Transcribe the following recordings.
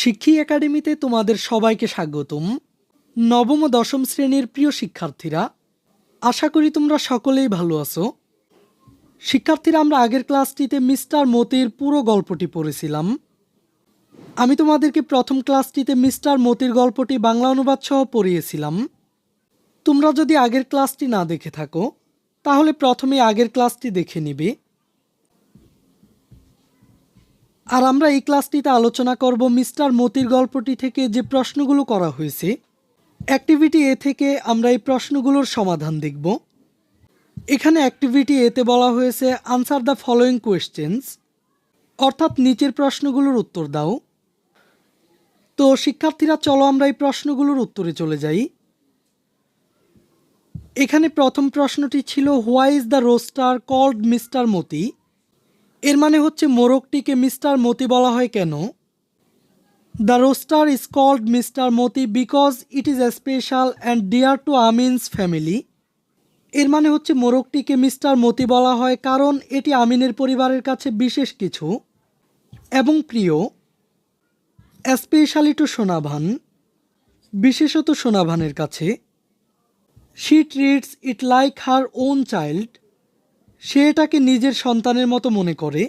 শিক্ষী একাডেমিতে তোমাদের সবাইকে স্বাগতম। নবম, দশম শ্রেণির প্রিয় শিক্ষার্থীরা, আশা করি তোমরা সকলেই ভালো আছো। শিক্ষার্থীরা, আমরা আগের ক্লাসটিতে মিস্টার মতির পুরো গল্পটি পড়েছিলাম। আমি তোমাদেরকে প্রথম ক্লাসটিতে মিস্টার মতির গল্পটি বাংলা অনুবাদ সহ পড়িয়েছিলাম। তোমরা যদি আগের ক্লাসটি না দেখে থাকো, তাহলে প্রথমে আগের ক্লাসটি দেখে নিবে। আর আমরা এই ক্লাসটিতে আলোচনা করব মিস্টার মতির গল্পটি থেকে যে প্রশ্নগুলো করা হয়েছে। অ্যাক্টিভিটি এ থেকে আমরা এই প্রশ্নগুলোর সমাধান দেখব। এখানে অ্যাক্টিভিটি এতে বলা হয়েছে আনসার দ্য ফলোয়িং কোয়েশ্চেন্স অর্থাৎ নিচের প্রশ্নগুলোর উত্তর দাও। তো, শিক্ষার্থীরা, চলো আমরা এই প্রশ্নগুলোর উত্তরে চলে যাই। এখানে প্রথম প্রশ্নটি ছিল why is the rooster called mister Moti এর মানে হচ্ছে মোরগটিকে মিস্টার মতি বলা হয় কেন? The rooster is called mister Moti because it is special and dear to Amin's family এর মানে হচ্ছে মোরগটিকে মিস্টার মতি বলা হয় কারণ এটি আমিনের পরিবারের কাছে বিশেষ কিছু এবং প্রিয় স্পেশালি টু সোনাভান, বিশেষত সোনাভানের কাছে। She treats it like her own child সে এটাকে নিজের সন্তানের মতো মনে করে।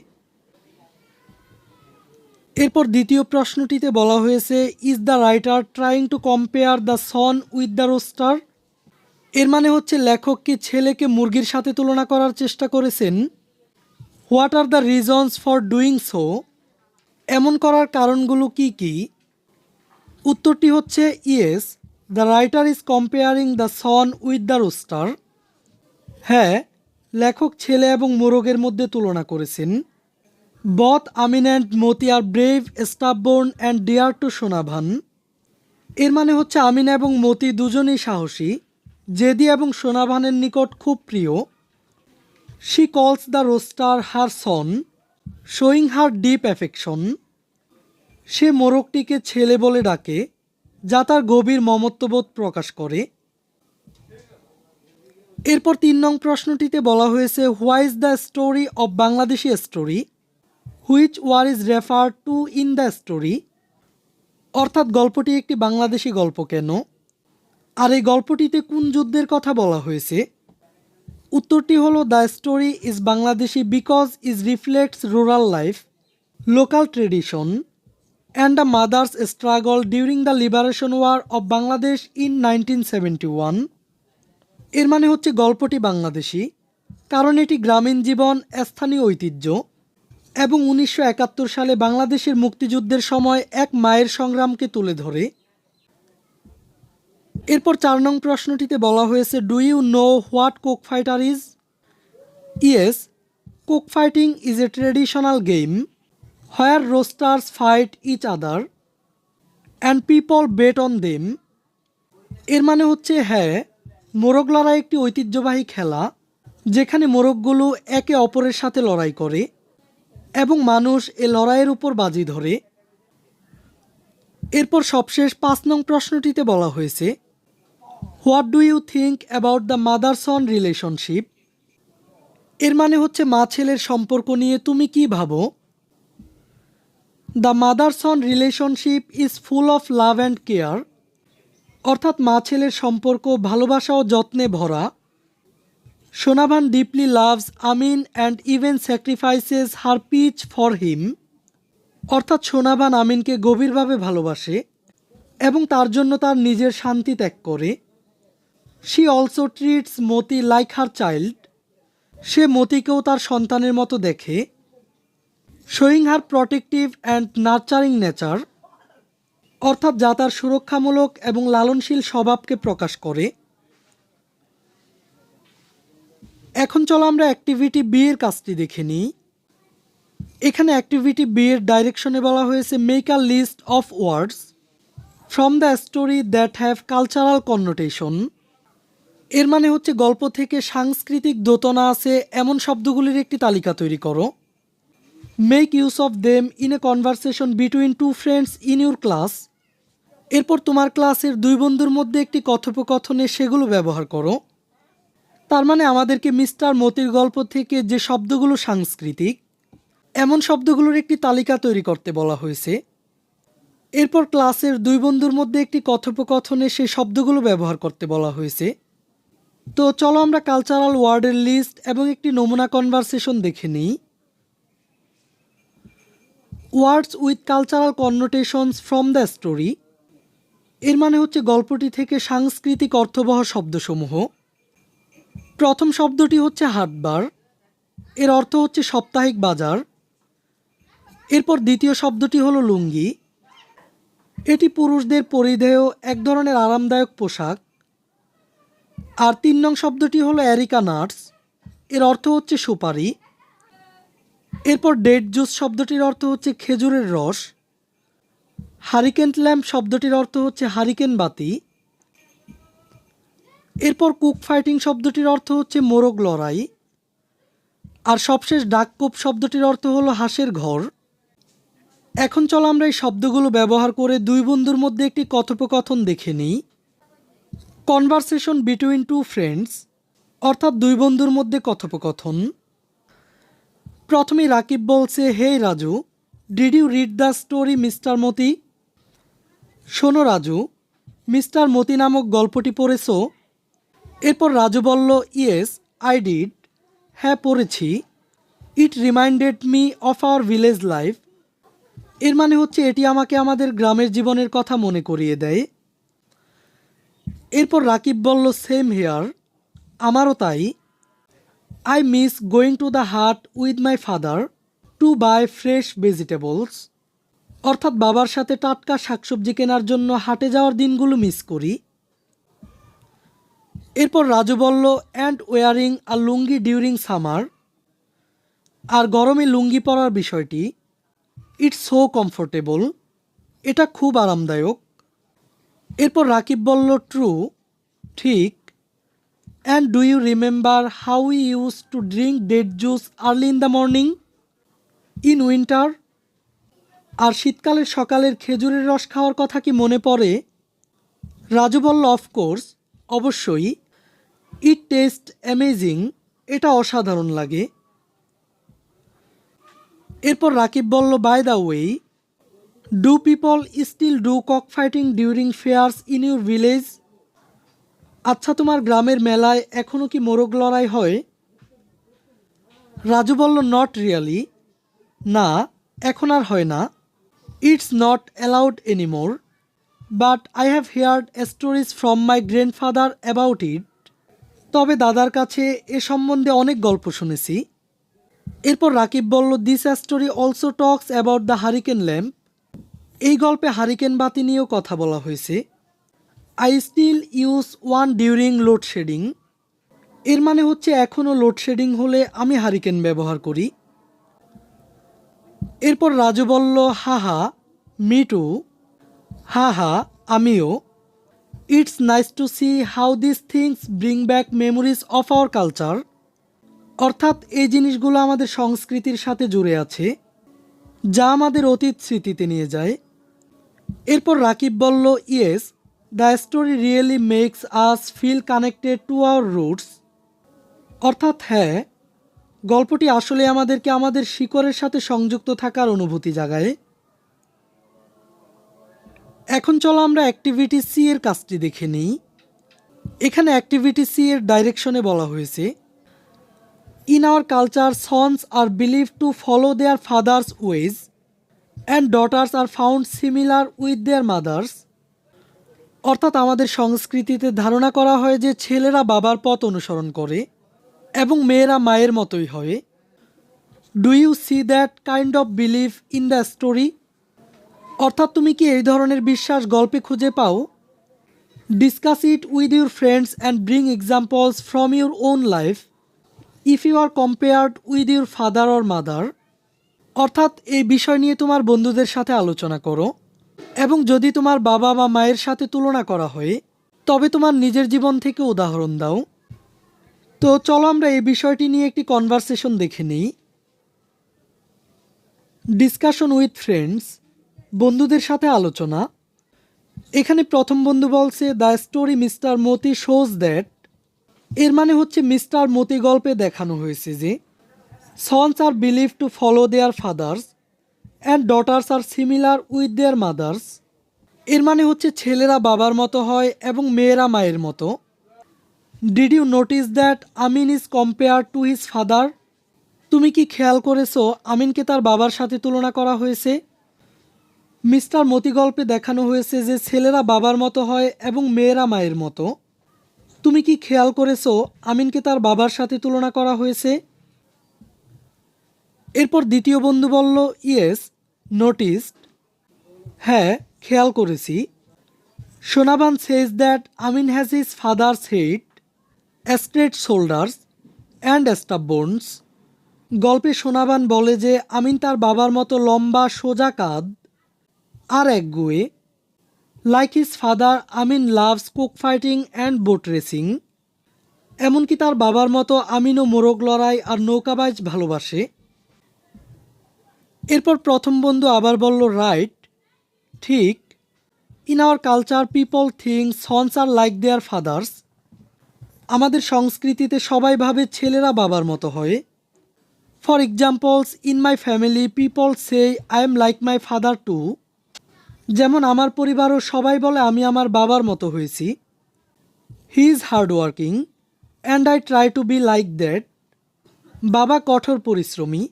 এরপর দ্বিতীয় প্রশ্নটিতে বলা হয়েছে is the writer trying to compare the son with the rooster এর মানে হচ্ছে, লেখক কি ছেলেকে মুরগির সাথে তুলনা করার চেষ্টা করেছেন? What are the reasons for doing so এমন করার কারণগুলো কি কি? উত্তরটি হচ্ছে yes the writer is comparing the son with the rooster হ্যাঁ লেখক ছেলে এবং মোরগের মধ্যে তুলনা করেছেন। Both Amin and Moti are brave stubborn and dear to Sonavan. এর মানে হচ্ছে আমিন এবং মতি দুজনেই সাহসী। জেদি এবং সোনাভানের নিকট খুব প্রিয়। She calls the rooster her son. Showing her deep affection. সে মোরগটিকে ছেলে বলে ডাকে, যা তার গভীর মমত্ববোধ প্রকাশ করে। এরপর তিন নং প্রশ্নটিতে বলা হয়েছে why's the story of Bangladeshi story which war is refer to in the story অর্থাৎ গল্পটি একটি বাংলাদেশি গল্প কেন? আর এই গল্পটিতে কোন যুদ্ধের কথা বলা হয়েছে? উত্তরটি হলো the story is Bangladeshi because is reflects rural life local tradition and the mother's struggle during the liberation war of Bangladesh in nineteen seventy one এর মানে হচ্ছে গল্পটি বাংলাদেশি, কারণ এটি গ্রামীণ জীবন, স্থানীয় ঐতিহ্য এবং উনিশশো একাত্তর সালে বাংলাদেশের মুক্তিযুদ্ধের সময় এক মায়ের সংগ্রামকে তুলে ধরে। এরপর চার নং প্রশ্নটিতে বলা হয়েছে do you know what cock fighter is yes cock fighting is a traditional game where roosters fight each other and people bet on them এর মানে হচ্ছে হ্যাঁ মোরগ লড়াই একটি ঐতিহ্যবাহী খেলা, যেখানে মোরগগুলো একে অপরের সাথে লড়াই করে এবং মানুষ এ লড়াইয়ের উপর বাজি ধরে। এরপর সবশেষ পাঁচ নং প্রশ্নটিতে বলা হয়েছে, what do you think about the mother son relationship? এর মানে হচ্ছে, মা ছেলের সম্পর্ক নিয়ে তুমি কি ভাবো? The mother son relationship is full of love and care. অর্থাৎ মা ছেলের সম্পর্ক, ভালোবাসা ও যত্নে ভরা। Sonavan deeply loves Amin and even sacrifices her peace for him অর্থাৎ সোনাভান আমিনকে গভীরভাবে ভালোবাসে এবং তার জন্য তার নিজের শান্তি ত্যাগ করে। She also treats Moti like her child সে মতিকেও তার সন্তানের মতো দেখে। Showing her protective and nurturing nature অর্থাৎ যা তার সুরক্ষামূলক এবং লালনশীল স্বভাবকে প্রকাশ করে। এখন চলো আমরা অ্যাক্টিভিটি বি এর কাজটি দেখে নিই। এখানে অ্যাক্টিভিটি বি এর ডাইরেকশনে বলা হয়েছে make a list of words from the story that have cultural connotation এর মানে হচ্ছে, গল্প থেকে সাংস্কৃতিক দোতনা আছে, এমন শব্দগুলির একটি তালিকা তৈরি করো। Make use of them in a conversation between two friends in your class এরপর তোমার ক্লাসের দুই বন্ধুর মধ্যে একটি কথোপকথনে সেগুলো ব্যবহার করো। তার মানে আমাদেরকে মিস্টার মতির গল্প থেকে যে শব্দগুলো সাংস্কৃতিক, এমন শব্দগুলোর একটি তালিকা তৈরি করতে বলা হয়েছে। এরপর ক্লাসের দুই বন্ধুর মধ্যে একটি কথোপকথনে সেই শব্দগুলো ব্যবহার করতে বলা হয়েছে। তো চলো আমরা কালচারাল ওয়ার্ডের লিস্ট এবং একটি নমুনা কনভারসেশন দেখে নিই। Words with cultural connotations from the story এর মানে হচ্ছে গল্পটি থেকে সাংস্কৃতিক অর্থবহ শব্দসমূহ। প্রথম শব্দটি হচ্ছে হাটবার, এর অর্থ হচ্ছে সাপ্তাহিক বাজার। এরপর দ্বিতীয় শব্দটি হলো লুঙ্গি। এটি পুরুষদের পরিধেয়, এক ধরনের আরামদায়ক পোশাক। আর তিন নং শব্দটি হলো অ্যারিকা নাটস, এর অর্থ হচ্ছে সুপারি। এরপর ডেড জুস শব্দটির অর্থ হচ্ছে খেজুরের রস। হারিকেন ল্যাম্প শব্দটির অর্থ হচ্ছে হারিকেন বাতি। এরপর কুক ফাইটিং শব্দটির অর্থ হচ্ছে মোরগ লড়াই। আর সবশেষ ডাককোপ শব্দটির অর্থ হলো হাঁসের ঘর। এখন চলো আমরা এই শব্দগুলো ব্যবহার করে দুই বন্ধুর মধ্যে একটি কথোপকথন দেখে নিই। কনভারসেশন বিটুইন টু ফ্রেন্ডস, অর্থাৎ দুই বন্ধুর মধ্যে কথোপকথন। প্রথমে রাকিব বলছে hey Raju, did you read the story mister Moti? শোনো রাজু, মিস্টার মতি নামক গল্পটি পড়েছো? এরপর রাজু বলল ইয়েস আই ডিড হ্যাঁ পড়েছি। It reminded me of our village life এর মানে হচ্ছে এটি আমাকে আমাদের গ্রামের জীবনের কথা মনে করিয়ে দেয়। এরপর রাকিব বলল সেম হেয়ার আমারও তাই। I miss going to the haat with my father to buy fresh vegetables অর্থাৎ বাবার সাথে টাটকা শাকসবজি কেনার জন্য হাটে যাওয়ার দিনগুলো মিস করি। এরপর রাজু বলল and wearing our lungi during summer আর গরমে লুঙ্গি পরার বিষয়টি? ইটস সো কমফোর্টেবল এটা খুব আরামদায়ক। এরপর রাকিব বলল ট্রু ঠিক। And do you remember how you use to drink date juice early in the morning in winter আর শীতকালের সকালের খেজুরের রস খাওয়ার কথা কি মনে পড়ে? রাজু বলল অফকোর্স অবশ্যই। ইট টেস্ট অ্যামেজিং এটা অসাধারণ লাগে। এরপর রাকিব বলল by the way do people still do cock fighting during fairs in your village আচ্ছা তোমার গ্রামের মেলায় এখনও কি মোরগ লড়াই হয়? রাজু বলল নট রিয়ালি না, এখন আর হয় না। It's not allowed anymore but I have heard stories from my grandfather about it তবে দাদার কাছে এ সম্বন্ধে অনেক গল্প শুনেছি। এরপর রাকিব বলল this story also talks about the hurricane lamp এই গল্পে হারিকেন বাতি নিয়েও কথা বলা হয়েছে। I still use one during load shedding এর মানে হচ্ছে এখনও লোডশেডিং হলে আমি হারিকেন ব্যবহার করি। এরপর রাজু বলল হা হা মিটু হা হা আমিও। It's nice to see how this things bring back memories of our culture. অর্থাৎ এই জিনিসগুলো আমাদের সংস্কৃতির সাথে জুড়ে আছে, যা আমাদের অতীত স্মৃতিতে নিয়ে যায়। এরপর রাকিব বলল, yes, the story really makes us feel connected to our roots. অর্থাৎ হ্যাঁ গল্পটি আসলে আমাদেরকে আমাদের শিকড়ের সাথে সংযুক্ত থাকার অনুভূতি জাগায়। এখন চলো আমরা অ্যাক্টিভিটি সি এর কাজটি দেখে নিই। এখানে অ্যাক্টিভিটি সি এর ডাইরেকশনে বলা হয়েছে in our culture sons are believe to follow their fathers ways and daughters are found similar with their mothers অর্থাৎ আমাদের সংস্কৃতিতে ধারণা করা হয় যে ছেলেরা বাবার পথ অনুসরণ করে এবং মেয়েরা মায়ের মতোই হয়। Do you see that kind of believe in the story অর্থাৎ তুমি কি এই ধরনের বিশ্বাস গল্পে খুঁজে পাও? Discuss it with your friends and bring examples from your own life if you are compared with your father or mother অর্থাৎ এই বিষয় নিয়ে তোমার বন্ধুদের সাথে আলোচনা করো। এবং যদি তোমার বাবা বা মায়ের সাথে তুলনা করা হয়, তবে তোমার নিজের জীবন থেকে উদাহরণ দাও। তো চলো আমরা এই বিষয়টি নিয়ে একটি কনভারসেশন দেখে নিই। ডিসকাশন উইথ ফ্রেন্ডস বন্ধুদের সাথে আলোচনা। এখানে প্রথম বন্ধু বলছে the story mister Moti shows that এর মানে হচ্ছে মিস্টার মতি গল্পে দেখানো হয়েছে যে sons are believe to follow their fathers and daughters are similar with their mothers এর মানে হচ্ছে, ছেলেরা বাবার মতো হয় এবং মেয়েরা মায়ের মতো। Did you notice that Amin is compare to his father তুমি কি খেয়াল করেছ আমিনকে তার বাবার সাথে তুলনা করা হয়েছে? মিস্টার মতি গল্পে দেখানো হয়েছে যে ছেলেরা বাবার মতো হয় এবং মেয়েরা মায়ের মতো। তুমি কি খেয়াল করেছ আমিনকে তার বাবার সাথে তুলনা করা হয়েছে? এরপর দ্বিতীয় বন্ধু বলল ইয়েস নোটিস হ্যাঁ খেয়াল করেছি। Sonaban says that Amin has his father's head straight shoulders and stubbornness গল্পে সোনাবান বলে যে আমিন তার বাবার মতো লম্বা সোজা কাঁধ আর এক একগুয়ে like his father Amin loves cock fighting and boat racing এমনকি তার বাবার মতো আমিনও মোরগ লড়াই আর নৌকাবাজ ভালোবাসে। এরপর প্রথম বন্ধু আবার বলল রাইট ঠিক। In our culture people think sons are like their fathers আমাদের সংস্কৃতিতে সবাই ভাবে ছেলেরা বাবার মতো হয়। For examples in my family people say I am like my father too যেমন আমার পরিবারও সবাই বলে, আমি আমার বাবার মতো হয়েছি। He is hard working and I try to be like that বাবা কঠোর পরিশ্রমী,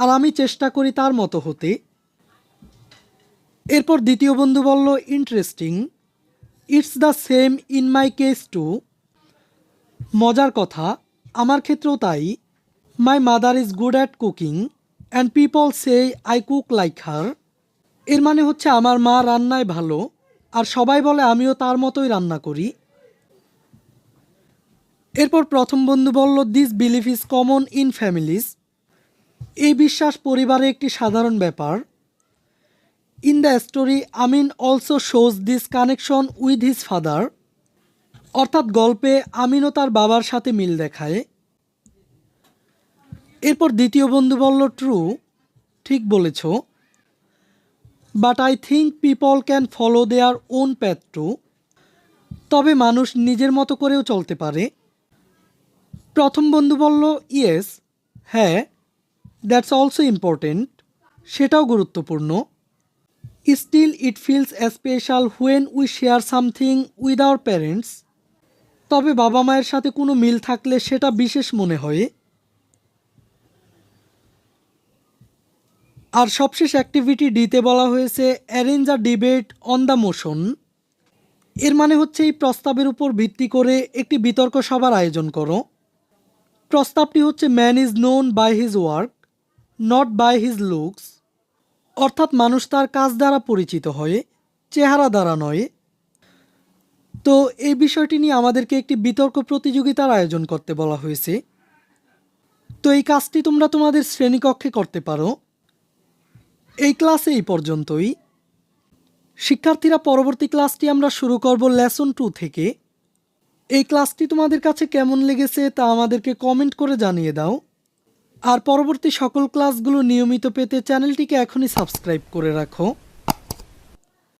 আর আমি চেষ্টা করি তার মতো হতে। এরপর দ্বিতীয় বন্ধু বলল interesting it's the same in my case too মজার কথা, আমার ক্ষেত্রেও তাই। My mother is good at cooking and people say I cook like her এর মানে হচ্ছে আমার মা রান্নায় ভালো, আর সবাই বলে আমিও তার মতোই রান্না করি। এরপর প্রথম বন্ধু বলল this belief is common in families এই বিশ্বাস পরিবারে একটি সাধারণ ব্যাপার। In the story Amin also shows this connection with his father অর্থাৎ গল্পে আমিনও তার বাবার সাথে মিল দেখায়। এরপর দ্বিতীয় বন্ধু বলল, ট্রু, ঠিক বলেছ। But I think people can follow their own path too. তবে মানুষ নিজের মতো করেও চলতে পারে। প্রথম বন্ধু বলল, ইয়েস হ্যাঁ দ্যাটস অলসো ইম্পর্টেন্ট। সেটাও গুরুত্বপূর্ণ। Still it feels special when we share something with our parents. তবে বাবা মায়ের সাথে কোনো মিল থাকলে সেটা বিশেষ মনে হয়। আর সবশেষ অ্যাক্টিভিটি ডিতে বলা হয়েছে arrange a debate on the motion এর মানে হচ্ছে এই প্রস্তাবের উপর ভিত্তি করে একটি বিতর্ক সভার আয়োজন করো। প্রস্তাবটি হচ্ছে man is known by his work not by his looks অর্থাৎ মানুষ তার কাজ দ্বারা পরিচিত হয়, চেহারা দ্বারা নয়। তো এই বিষয়টি নিয়ে আমাদেরকে একটি বিতর্ক প্রতিযোগিতার আয়োজন করতে বলা হয়েছে। তো এই কাজটি তোমরা তোমাদের শ্রেণীকক্ষে করতে পারো। এই ক্লাসে এই পর্যন্তই। শিক্ষার্থীরা, পরবর্তী ক্লাসটি আমরা শুরু করব লেসন টু থেকে। এই ক্লাসটি তোমাদের কাছে কেমন লেগেছে তা আমাদেরকে কমেন্ট করে জানিয়ে দাও। আর পরবর্তী সকল ক্লাসগুলো নিয়মিত পেতে চ্যানেলটিকে এখনই সাবস্ক্রাইব করে রাখো।